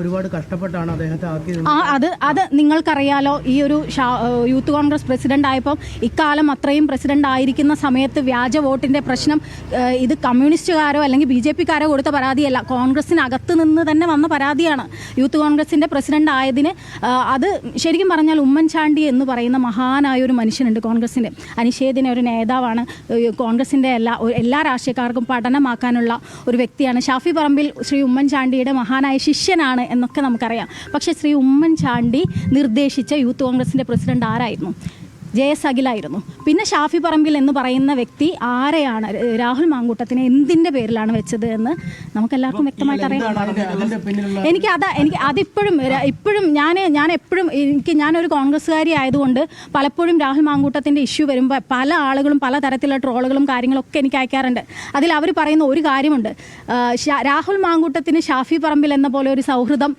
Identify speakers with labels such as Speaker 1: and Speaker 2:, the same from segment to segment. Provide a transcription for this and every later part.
Speaker 1: ഒരുപാട് കഷ്ടപ്പെട്ടാണ് അദ്ദേഹത്തെ ആക്കിയത്
Speaker 2: ആ അത് അത് നിങ്ങൾക്കറിയാലോ ഈ ഒരു യൂത്ത് കോൺഗ്രസ് പ്രസിഡന്റ് ആയപ്പോൾ ഇക്കാലം അത്രയും പ്രസിഡന്റ് ആയിരിക്കുന്ന സമയത്ത് വ്യാജ വോട്ടിന്റെ പ്രശ്നം ഇത് കമ്മ്യൂണിസ്റ്റുകാരോ അല്ലെങ്കിൽ ബി ജെ പിക്കാരോ കൊടുത്ത പരാതിയല്ല. കോൺഗ്രസിനകത്ത് നിന്ന് തന്നെ വന്ന പരാതിയാണ്. യൂത്ത് കോൺഗ്രസിന്റെ പ്രസിഡന്റ് ആയതിന് അത് ശരിക്കും പറഞ്ഞാൽ ഉമ്മൻചാണ്ടി എന്ന് പറയുന്ന മഹാനായ ഒരു മനുഷ്യനുണ്ട് കോൺഗ്രസിന്റെ. അനിഷേദിനെ ഒരു നേതാവാണ്. കോൺഗ്രസിന്റെ എല്ലാ എല്ലാ രാഷ്ട്രീയക്കാർക്കും പഠനമാക്കാനുള്ള ഒരു വ്യക്തിയാണ്. ഷാഫി പറമ്പിൽ ശ്രീ ഉമ്മൻചാണ്ടിയുടെ മഹാനായ ശിഷ്യനാണ് എന്നൊക്കെ നമുക്കറിയാം. പക്ഷേ ശ്രീ ഉമ്മൻചാണ്ടി നിർദ്ദേശിച്ച യൂത്ത് കോൺഗ്രസിന്റെ പ്രസിഡന്റ് ആരായിരുന്നു? ജെ എസ് അഖിലായിരുന്നു പിന്നെ ഷാഫി പറമ്പിൽ എന്ന് പറയുന്ന വ്യക്തി ആരെയാണ്? രാഹുൽ മാങ്കൂട്ടത്തിനെ എന്തിന്റെ പേരിലാണ് വെച്ചത് എന്ന് നമുക്കെല്ലാവർക്കും വ്യക്തമായിട്ട് അറിയാം. എനിക്ക് അതാ എനിക്ക് അതിപ്പോഴും ഇപ്പോഴും ഞാൻ ഞാൻ എപ്പോഴും എനിക്ക് ഞാനൊരു കോൺഗ്രസ്സുകാരി ആയതുകൊണ്ട് പലപ്പോഴും രാഹുൽ മാങ്കൂട്ടത്തിന്റെ ഇഷ്യൂ വരുമ്പോൾ പല ആളുകളും പല തരത്തിലുള്ള ട്രോളുകളും കാര്യങ്ങളൊക്കെ എനിക്ക് അയക്കാറുണ്ട്. അതിൽ അവർ പറയുന്ന ഒരു കാര്യമുണ്ട്. രാഹുൽ മാങ്കൂട്ടത്തിന് ഷാഫി പറമ്പിൽ എന്ന പോലെ ഒരു സൗഹൃദം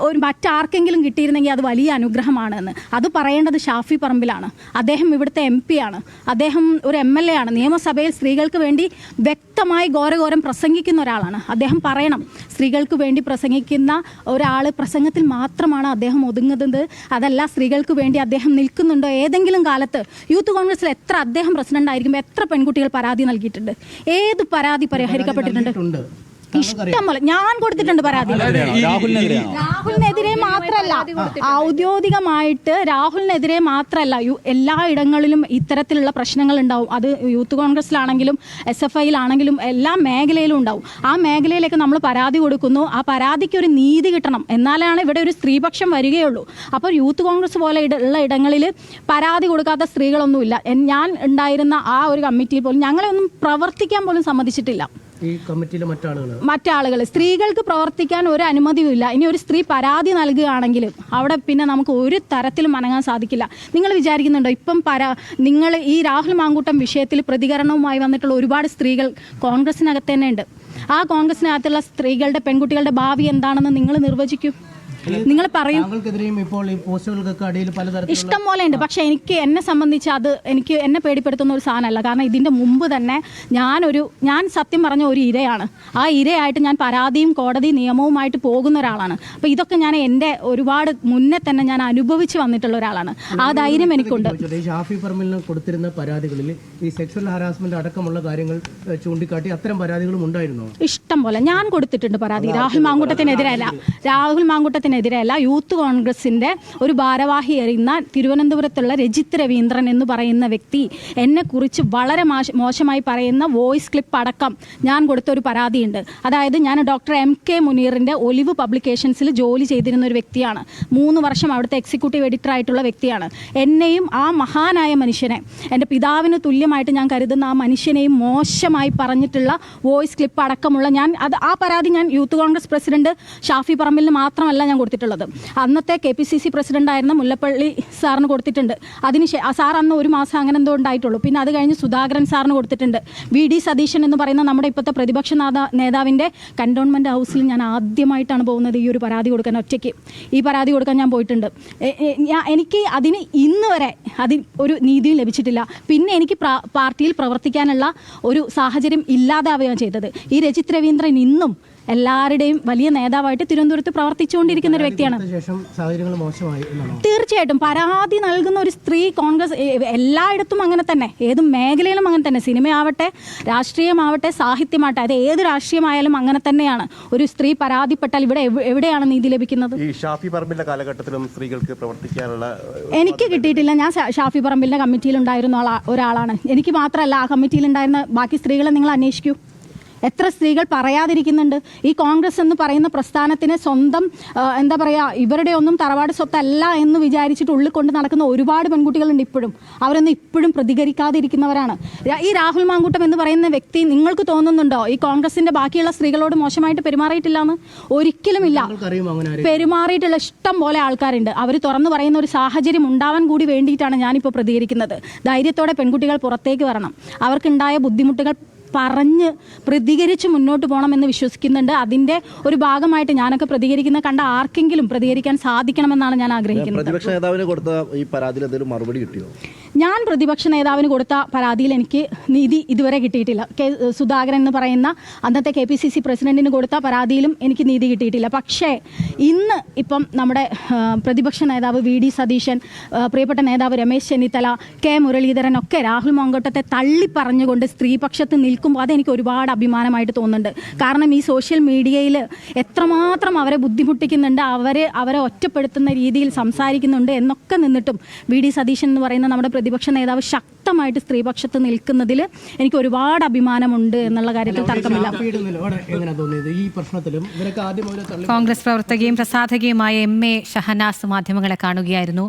Speaker 2: ഒരു മറ്റാർക്കെങ്കിലും കിട്ടിയിരുന്നെങ്കിൽ അത് വലിയ അനുഗ്രഹമാണ് എന്ന് അത് പറയേണ്ടത് ഷാഫി പറമ്പിലാണ്. അദ്ദേഹം ഇവിടുത്തെ എം പി ആണ്. അദ്ദേഹം ഒരു എം എൽ എ ആണ്. നിയമസഭയിൽ സ്ത്രീകൾക്ക് വേണ്ടി വ്യക്തമായി ഘോരഘോരം പ്രസംഗിക്കുന്ന ഒരാളാണ്. അദ്ദേഹം പറയണം സ്ത്രീകൾക്ക് വേണ്ടി പ്രസംഗിക്കുന്ന ഒരാൾ പ്രസംഗത്തിൽ മാത്രമാണ് അദ്ദേഹം ഒതുങ്ങുന്നത്. അതല്ല സ്ത്രീകൾക്ക് വേണ്ടി അദ്ദേഹം നിൽക്കുന്നുണ്ടോ? ഏതെങ്കിലും കാലത്ത് യൂത്ത് കോൺഗ്രസിൽ എത്ര അദ്ദേഹം പ്രസിഡന്റ് ആയിരിക്കുമ്പോൾ എത്ര പെൺകുട്ടികൾ പരാതി നൽകിയിട്ടുണ്ട്? ഏത് പരാതി പരിഹരിക്കപ്പെട്ടിട്ടുണ്ട്? ഇഷ്ടം പോലെ ഞാൻ കൊടുത്തിട്ടുണ്ട് പരാതി. രാഹുലിനെതിരെ മാത്രല്ല ഔദ്യോഗികമായിട്ട് രാഹുലിനെതിരെ മാത്രല്ല എല്ലാ ഇടങ്ങളിലും ഇത്തരത്തിലുള്ള പ്രശ്നങ്ങൾ ഉണ്ടാവും. അത് യൂത്ത് കോൺഗ്രസിലാണെങ്കിലും എസ് എഫ് ഐയിലാണെങ്കിലും എല്ലാ മേഖലയിലും ഉണ്ടാവും. ആ മേഖലയിലേക്ക് നമ്മൾ പരാതി കൊടുക്കുന്നു. ആ പരാതിക്ക് ഒരു നീതി കിട്ടണം. എന്നാലാണ് ഇവിടെ ഒരു സ്ത്രീപക്ഷം വരികയുള്ളൂ. അപ്പോൾ യൂത്ത് കോൺഗ്രസ് പോലെ ഉള്ള ഇടങ്ങളിൽ പരാതി കൊടുക്കാത്ത സ്ത്രീകളൊന്നുമില്ല. ഞാൻ ഉണ്ടായിരുന്ന ആ ഒരു കമ്മിറ്റിയിൽ പോലും ഞങ്ങളെ ഒന്നും പ്രവർത്തിക്കാൻ പോലും സമ്മതിച്ചിട്ടില്ല.
Speaker 1: ഈ കമ്മിറ്റിയിലെ മറ്റാളുകൾ
Speaker 2: സ്ത്രീകൾക്ക് പ്രവർത്തിക്കാൻ ഒരു അനുമതിയുമില്ല. ഇനി ഒരു സ്ത്രീ പരാതി നൽകുകയാണെങ്കിൽ അവിടെ പിന്നെ നമുക്ക് ഒരു തരത്തിലും അനങ്ങാൻ സാധിക്കില്ല. നിങ്ങൾ വിചാരിക്കുന്നുണ്ടോ? ഇപ്പം പരാ നിങ്ങൾ ഈ രാഹുൽ മാങ്കൂട്ടം വിഷയത്തിൽ പ്രതികരണവുമായി വന്നിട്ടുള്ള ഒരുപാട് സ്ത്രീകൾ കോൺഗ്രസിനകത്ത് തന്നെ ഉണ്ട്. ആ കോൺഗ്രസിനകത്തുള്ള സ്ത്രീകളുടെ പെൺകുട്ടികളുടെ ഭാവി എന്താണെന്ന് നിങ്ങൾ നിർവചിക്കൂ. നിങ്ങൾ പറയും
Speaker 1: ഇപ്പോൾ ഈ പോസ്റ്റുകൾക്കൊക്കെ അടിയിൽ പലതരത്തിലുള്ള
Speaker 2: ഇഷ്ടം പോലെ ഉണ്ട് പക്ഷെ എനിക്ക് എന്നെ സംബന്ധിച്ച് അത് എനിക്ക് എന്നെ പേടിപ്പെടുത്തുന്ന ഒരു സാധനമല്ല. കാരണം ഇതിന്റെ മുമ്പ് തന്നെ ഞാനൊരു ഞാൻ സത്യം പറഞ്ഞ ഒരു ഇരയാണ്. ആ ഇരയായിട്ട് ഞാൻ പരാതിയും കോടതി നിയമവുമായിട്ട് പോകുന്ന ഒരാളാണ്. അപ്പോൾ ഇതൊക്കെ ഞാൻ എന്റെ ഒരുപാട് മുന്നേ തന്നെ ഞാൻ അനുഭവിച്ച് വന്നിട്ടുള്ള ഒരാളാണ്. ആ ധൈര്യം എനിക്കുണ്ട്.
Speaker 1: ഷാഫി പറമ്പിലിന് കൊടുത്തിരുന്ന പരാതികളിൽ ഈ സെക്ഷൽ ഹാരാസ്മെന്റ് അടക്കമുള്ള കാര്യങ്ങൾ ചൂണ്ടിക്കാട്ടി അത്തരം പരാതികളും ഉണ്ടായിരുന്നു?
Speaker 2: ഇഷ്ടം പോലെ. ഞാൻ കൊടുത്തിട്ടുണ്ട് പരാതി. രാഹുൽ മാങ്കൂട്ടത്തിനെതിരല്ല. രാഹുൽ മാങ്കൂട്ടത്തിനെതിരല്ല യൂത്ത് കോൺഗ്രസിന്റെ ഒരു ഭാരവാഹി എറിയുന്ന തിരുവനന്തപുരത്തുള്ള രജിത് രവീന്ദ്രൻ എന്ന് പറയുന്ന വ്യക്തി എന്നെ കുറിച്ച് വളരെ മാശ- മോശമായി പറയുന്ന വോയിസ് ക്ലിപ്പ് അടക്കം ഞാൻ കൊടുത്ത ഒരു പരാതിയുണ്ട്. അതായത് ഞാൻ ഡോക്ടർ എം കെ മുനീറിന്റെ ഒലിവ് പബ്ലിക്കേഷൻസിൽ ജോലി ചെയ്തിരുന്ന ഒരു വ്യക്തിയാണ്. മൂന്ന് വർഷം അവിടുത്തെ എക്സിക്യൂട്ടീവ് എഡിറ്റർ ആയിട്ടുള്ള വ്യക്തിയാണ്. എന്നെയും ആ മഹാനായ മനുഷ്യനെ എന്റെ പിതാവിന് തുല്യമായിട്ട് ഞാൻ കരുതുന്ന ആ മനുഷ്യനെയും മോശമായി പറഞ്ഞിട്ടുള്ള വോയിസ് ക്ലിപ്പ് അടക്കമുള്ള ഞാൻ അത് ആ പരാതി ഞാൻ യൂത്ത് കോൺഗ്രസ് പ്രസിഡന്റ് ഷാഫി പറമ്പിലിന് മാത്രമല്ല ഞാൻ കൊടുത്തിട്ടുള്ളത്. അന്നത്തെ K P C C president ആയിരുന്ന മുല്ലപ്പള്ളി സാറിന് കൊടുത്തിട്ടുണ്ട്. അതിന് സാർ അന്ന് ഒരു മാസം അങ്ങനെ എന്തോ ഉണ്ടായിട്ടുള്ളൂ. പിന്നെ അത് കഴിഞ്ഞ് സുധാകരൻ സാറിന് കൊടുത്തിട്ടുണ്ട്. വി ഡി സതീശൻ എന്ന് പറയുന്ന നമ്മുടെ ഇപ്പോഴത്തെ പ്രതിപക്ഷ നേതാവിന്റെ കണ്ടോൺമെന്റ് ഹൗസിൽ ഞാൻ ആദ്യമായിട്ടാണ് പോകുന്നത് ഈ ഒരു പരാതി കൊടുക്കാൻ ഒറ്റയ്ക്ക്. ഈ പരാതി കൊടുക്കാൻ ഞാൻ പോയിട്ടുണ്ട്. എനിക്ക് അതിന് ഇന്ന് വരെ അതിൽ ഒരു നീതിയും ലഭിച്ചിട്ടില്ല. പിന്നെ എനിക്ക് പാർട്ടിയിൽ പ്രവർത്തിക്കാനുള്ള ഒരു സാഹചര്യം ഇല്ലാതാവുകയാണ് ചെയ്തത്. ഈ രജിത് രവീന്ദ്രൻ ഇന്നും എല്ലാവരുടെയും വലിയ നേതാവായിട്ട് തിരുവനന്തപുരത്ത് പ്രവർത്തിച്ചുകൊണ്ടിരിക്കുന്ന ഒരു വ്യക്തിയാണ്. തീർച്ചയായിട്ടും പരാതി നൽകുന്ന ഒരു സ്ത്രീ കോൺഗ്രസ് എല്ലായിടത്തും അങ്ങനെ തന്നെ. ഏത് മേഖലയിലും അങ്ങനെ തന്നെ. സിനിമയാവട്ടെ രാഷ്ട്രീയമാവട്ടെ സാഹിത്യമാവട്ടെ അത് ഏത് രാഷ്ട്രീയമായാലും അങ്ങനെ തന്നെയാണ്. ഒരു സ്ത്രീ പരാതിപ്പെട്ടാൽ ഇവിടെ എവിടെയാണ് നീതി ലഭിക്കുന്നത്?
Speaker 3: ഈ ഷാഫി പറമ്പിന്റെ കാലഘട്ടത്തിലും സ്ത്രീകൾക്ക് പ്രവർത്തിക്കാനുള്ള
Speaker 2: എനിക്ക് കിട്ടിയിട്ടില്ല. ഞാൻ ഷാഫി പറമ്പിന്റെ കമ്മിറ്റിയിൽ ഉണ്ടായിരുന്ന ഒരാളാണ്. എനിക്ക് മാത്രമല്ല ആ കമ്മിറ്റിയിൽ ഉണ്ടായിരുന്ന ബാക്കി സ്ത്രീകളെ നിങ്ങൾ അന്വേഷിക്കൂ. എത്ര സ്ത്രീകൾ പറയാതിരിക്കുന്നുണ്ട്? ഈ കോൺഗ്രസ് എന്ന് പറയുന്ന പ്രസ്ഥാനത്തിന് സ്വന്തം എന്താ പറയുക ഇവരുടെ ഒന്നും തറവാട് സ്വത്തല്ല എന്ന് വിചാരിച്ചിട്ട് ഉള്ളിൽ കൊണ്ട് നടക്കുന്ന ഒരുപാട് പെൺകുട്ടികളുണ്ട് ഇപ്പോഴും. അവരൊന്നും ഇപ്പോഴും പ്രതികരിക്കാതിരിക്കുന്നവരാണ്. ഈ രാഹുൽ മാങ്കൂട്ടം എന്ന് പറയുന്ന വ്യക്തി നിങ്ങൾക്ക് തോന്നുന്നുണ്ടോ? ഈ കോൺഗ്രസിന്റെ ബാക്കിയുള്ള സ്ത്രീകളോട് മോശമായിട്ട് പെരുമാറിയിട്ടില്ല എന്ന് ഒരിക്കലുമില്ല? പെരുമാറിയിട്ടുള്ള ഇഷ്ടം പോലെ ആൾക്കാരുണ്ട്. അവർ തുറന്നു പറയുന്ന ഒരു സാഹചര്യം ഉണ്ടാവാൻ കൂടി വേണ്ടിയിട്ടാണ് ഞാനിപ്പോൾ പ്രതികരിക്കുന്നത്. ധൈര്യത്തോടെ പെൺകുട്ടികൾ പുറത്തേക്ക് വരണം. അവർക്കുണ്ടായ ബുദ്ധിമുട്ടുകൾ പറഞ്ഞ് പ്രതികരിച്ച് മുന്നോട്ട് പോകണമെന്ന് വിശ്വസിക്കുന്നുണ്ട്. അതിന്റെ ഒരു ഭാഗമായിട്ട് ഞാനൊക്കെ പ്രതികരിക്കുന്ന കണ്ട ആർക്കെങ്കിലും പ്രതികരിക്കാൻ സാധിക്കണമെന്നാണ് ഞാൻ ആഗ്രഹിക്കുന്നത്.
Speaker 4: പ്രതിപക്ഷ നേതാവിന് കൊടുത്ത ഈ പരാതിയിൽ എന്തെങ്കിലും മറുപടി കിട്ടിയോ?
Speaker 2: ഞാൻ പ്രതിപക്ഷ നേതാവിന് കൊടുത്ത പരാതിയിൽ എനിക്ക് നീതി ഇതുവരെ കിട്ടിയിട്ടില്ല. കെ സുധാകരൻ എന്ന് പറയുന്ന അന്നത്തെ കെ പി സി സി പ്രസിഡന്റിന് കൊടുത്ത പരാതിയിലും എനിക്ക് നീതി കിട്ടിയിട്ടില്ല. പക്ഷേ ഇന്ന് ഇപ്പം നമ്മുടെ പ്രതിപക്ഷ നേതാവ് വി ഡി സതീശൻ പ്രിയപ്പെട്ട നേതാവ് രമേശ് ചെന്നിത്തല കെ മുരളീധരൻ ഒക്കെ രാഹുൽ മങ്കോട്ടത്തെ തള്ളി പറഞ്ഞുകൊണ്ട് സ്ത്രീപക്ഷത്ത് നിൽക്കുമ്പോൾ അതെനിക്ക് ഒരുപാട് അഭിമാനമായിട്ട് തോന്നുന്നുണ്ട്. കാരണം ഈ സോഷ്യൽ മീഡിയയിൽ എത്രമാത്രം അവരെ ബുദ്ധിമുട്ടിക്കുന്നുണ്ട് അവരെ അവരെ ഒറ്റപ്പെടുത്തുന്ന രീതിയിൽ സംസാരിക്കുന്നുണ്ട് എന്നൊക്കെ നിന്നിട്ടും വി ഡി സതീശൻ എന്ന് പറയുന്ന നമ്മുടെ പ്രതിപക്ഷ നേതാവ് ശക്തമായിട്ട് സ്ത്രീപക്ഷത്ത് നിൽക്കുന്നതിൽ എനിക്ക് ഒരുപാട് അഭിമാനമുണ്ട് എന്നുള്ള കാര്യത്തിൽ തർക്കമില്ല.
Speaker 4: കോൺഗ്രസ് പ്രവർത്തകയും പ്രസാധകയുമായ എം എ ഷഹനാസ് മാധ്യമങ്ങളെ കാണുകയായിരുന്നു.